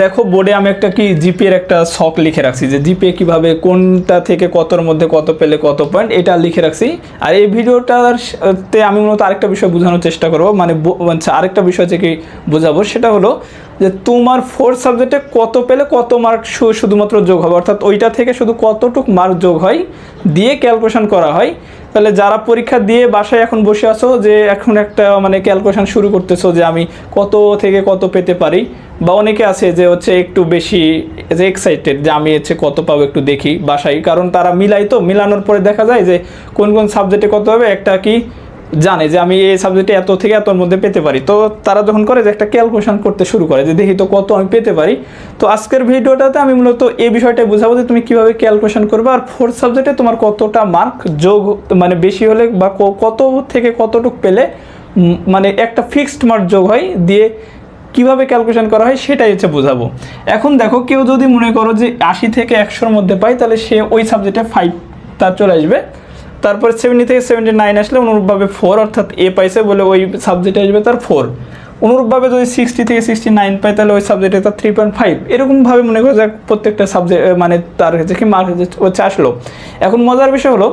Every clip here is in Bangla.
দেখো বোর্ডে আমি একটা কি জিপি এর একটা শখ লিখে রাখছি যে জিপি কীভাবে কোনটা থেকে কতর মধ্যে কত পেলে কত পয়েন্ট এটা লিখে রাখছি। আর এই ভিডিওটার তে আমি মূলত আরেকটা বিষয় বোঝানোর চেষ্টা করব। মানে আচ্ছা, আরেকটা বিষয় থেকে বোঝাবো সেটা হলো যে তোমার ফোর সাবজেক্টে কত পেলে কত মার্ক শুধুমাত্র যোগ হবে। অর্থাৎ ওইটা থেকে শুধু কতটুক মার্ক যোগ হয় দিয়ে ক্যালকুলেশন করা হয়। তাহলে যারা পরীক্ষা দিয়ে বাসায় এখন বসে আছো যে এখন একটা মানে ক্যালকুলেশন শুরু করতেছো যে আমি কত থেকে কত পেতে পারি, বা অনেকে আছে যে হচ্ছে একটু বেশি যে এক্সাইটেড যে আমি হচ্ছে কত পাবো একটু দেখি বাসায়, কারণ তারা মিলাই তো, মিলানোর পরে দেখা যায় যে কোন কোন সাবজেক্টে কত হবে, একটা কি জানে যে আমি এই সাবজেক্টে এত থেকে এতর মধ্যে পেতে পারি। তো তারা যখন করে যে একটা ক্যালকুলেশন করতে শুরু করে যে দেখি তো কত আমি পেতে পারি। তো আজকের ভিডিওটাতে আমি মূলত এই বিষয়টা বোঝাবো যে তুমি কীভাবে ক্যালকুলেশন করবে আর ফোর্থ সাবজেক্টে তোমার কতটা মার্ক যোগ মানে বেশি হলে বা কত থেকে কতটুক পেলে মানে একটা ফিক্সড মার্ক যোগ হয় দিয়ে কীভাবে ক্যালকুলেশন করা হয় সেটাই হচ্ছে বোঝাবো। এখন দেখো কেউ যদি মনে করো যে আশি থেকে একশোর মধ্যে পায় তাহলে সে ওই সাবজেক্টে ফাইভ তার চলে আসবে। তারপরে সেভেন্টি থেকে সেভেন্টি নাইন আসলে অনুরূপভাবে ফোর অর্থাৎ এ পাইছে বলে ওই সাবজেক্টে আসবে তার ফোর অনুরূপভাবে যদি সিক্সটি থেকে সিক্সটি নাইন পায়, তাহলে ওই সাবজেক্টে তার থ্রি পয়েন্ট ফাইভ এরকমভাবে মনে করো যে প্রত্যেকটা সাবজেক্ট মানে তার হচ্ছে কি মার্ক হচ্ছে আসলো। এখন মজার বিষয় হলো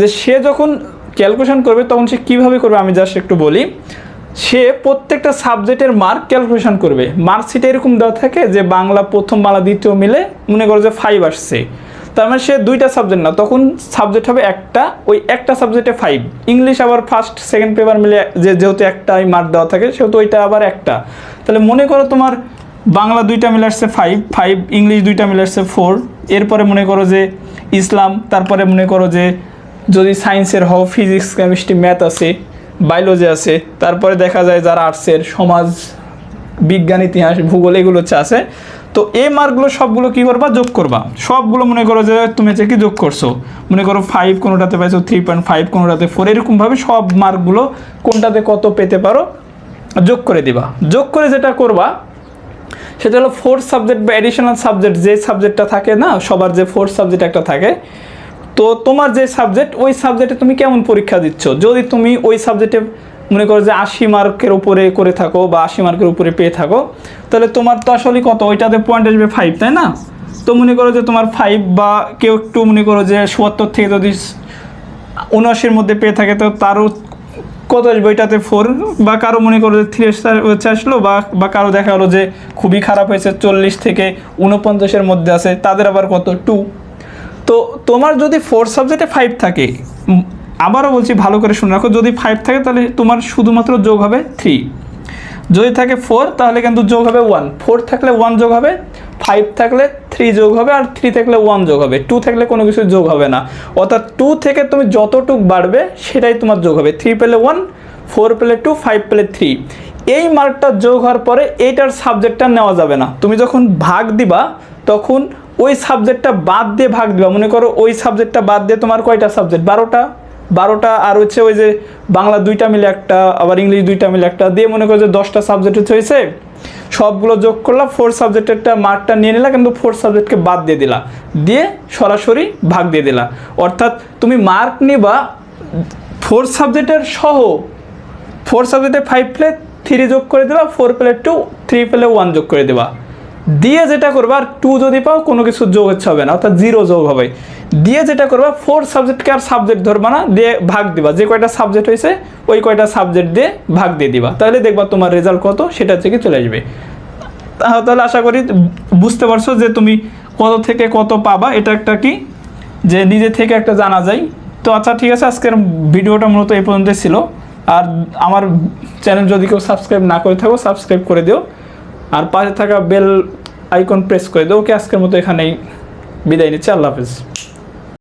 যে সে যখন ক্যালকুলেশন করবে, তখন সে কীভাবে করবে আমি জাস্ট একটু বলি। সে প্রত্যেকটা সাবজেক্টের মার্ক ক্যালকুলেশন করবে। মার্কশিটে এরকম দেওয়া থাকে যে বাংলা প্রথম বাংলা দ্বিতীয় মিলে মনে করো যে ফাইভ আসছে। তার মানে সে দুইটা সাবজেক্ট না, তখন সাবজেক্ট হবে একটা, ওই একটা সাবজেক্টে ফাইভ ইংলিশ আবার ফার্স্ট সেকেন্ড পেপার মিলে যে, যেহেতু একটাই মার্ক দেওয়া থাকে, সেহেতু ওইটা আবার একটা। তাহলে মনে করো তোমার বাংলা দুইটা মিলে আসছে ফাইভ ফাইভ ইংলিশ দুইটা মিলে আসছে ফোর এরপরে মনে করো যে ইসলাম, তারপরে মনে করো যে যদি সায়েন্সের হও ফিজিক্স কেমিস্ট্রি ম্যাথ আছে বায়োলজি আছে, তারপরে দেখা যায় যারা আর্টসের সমাজ, বিজ্ঞান, ইতিহাস, ভূগোল, এগুলো হচ্ছে আছে। তো এই মার্কগুলো সবগুলো কি করবা? যোগ করবা। সবগুলো মনে করো যে তুমি হচ্ছে কি যোগ করছ। মনে করো ফাইভ কোনোটাতে পাইছো থ্রি পয়েন্ট ফাইভ কোনোটাতে ফোর এরকমভাবে সব মার্কগুলো কোনটাতে কত পেতে পারো, যোগ করে দিবা। যোগ করে যেটা করবা, সেটা হলো ফোর্থ সাবজেক্ট বা অ্যাডিশনাল সাবজেক্ট যে সাবজেক্টটা থাকে না, সবার যে ফোর্থ সাবজেক্ট একটা থাকে, তো তোমার যে সাবজেক্ট ওই সাবজেক্টে তুমি কেমন পরীক্ষা দিচ্ছ? যদি তুমি ওই সাবজেক্টে মনে করো যে আশি মার্কের উপরে করে থাকো বা আশি মার্কের উপরে পেয়ে থাকো, তাহলে তোমার তো আসলে কত? ওইটাতে পয়েন্ট আসবে ফাইভ তাই না? তো মনে করো যে তোমার ফাইভ বা কেউ একটু মনে করো যে সত্তর থেকে যদি উনআশির মধ্যে পেয়ে থাকে, তো তারও কত আসবে? ওইটাতে ফোর বা কারও মনে করো যে থ্রি হচ্ছে আসলো বা বা কারও দেখা গেলো যে খুবই খারাপ হয়েছে, চল্লিশ থেকে উনপঞ্চাশের মধ্যে আছে, তাদের আবার কত? টু তো তোমার যদি ফোর সাবজেক্টে ফাইভ থাকে আবারও বলছি, ভালো করে শুনে রাখো। যদি ফাইভ থাকে, তাহলে তোমার শুধুমাত্র যোগ হবে থ্রি যদি থাকে ফোর তাহলে কিন্তু যোগ হবে ওয়ান ফোর থাকলে ওয়ান যোগ হবে ফাইভ থাকলে থ্রি যোগ হবে, আর থ্রি থাকলে ওয়ান যোগ হবে। টু থাকলে কোনো কিছু যোগ হবে না। অর্থাৎ টু থেকে তুমি যতটুক বাড়বে, সেটাই তোমার যোগ হবে। থ্রি পেলে ওয়ান ফোর পেলে টু ফাইভ পেলে থ্রি এই মার্কটা যোগ হওয়ার পরে এইটার সাবজেক্টটা নেওয়া যাবে না। তুমি যখন ভাগ দিবা, তখন ওই সাবজেক্টটা বাদ দিয়ে ভাগ দিবা। মনে করো ওই সাবজেক্টটা বাদ দিয়ে তোমার কয়টা সাবজেক্ট বারোটা। বারোটা আর হচ্ছে ওই যে বাংলা দুইটা মিলে একটা, আবার ইংলিশ দুইটা মিলে একটা, দিয়ে মনে করো যে দশটা সাবজেক্ট হচ্ছে হয়েছে সবগুলো যোগ করলাম ফোর সাবজেক্টেরটা মার্কটা নিয়ে নিলা, কিন্তু ফোর সাবজেক্টকে বাদ দিয়ে দিলা। দিয়ে সরাসরি ভাগ দিয়ে দিলা। অর্থাৎ তুমি মার্ক নিবা ফোর সাবজেক্টের সহ ফোর সাবজেক্টে ফাইভ প্লে থ্রি যোগ করে দেবা four play two three play one যোগ করে দেবা। দিয়ে যেটা করবা, আর টু যদি পাও, কোনো কিছু যোগ হচ্ছে হবে না, অর্থাৎ জিরো যোগ হবে। দিয়ে যেটা করবা ফোর সাবজেক্টকে আর সাবজেক্ট ধরবা না, দিয়ে ভাগ দিবা। যে কয়টা সাবজেক্ট হয়েছে, ওই কয়টা সাবজেক্ট দিয়ে ভাগ দিয়ে দিবা। তাহলে দেখবা তোমার রেজাল্ট কত, সেটা থেকে চলে আসবে। তাহলে আশা করি বুঝতে পারছ যে তুমি কত থেকে কত পাবা। এটা একটা কি? যে নিজে থেকে একটা জানা যায়। তো আচ্ছা ঠিক আছে, আজকের ভিডিওটা মূলত এই পর্যন্ত ছিল। আর আমার চ্যানেল যদি কেউ সাবস্ক্রাইব না করে থাকো সাবস্ক্রাইব করে দিও। আর পাশে থাকা বেল আইকন প্রেস করে দেবো। ওকে আজকের মতো এখানেই বিদায় নিচ্ছি। আল্লাহ হাফিজ।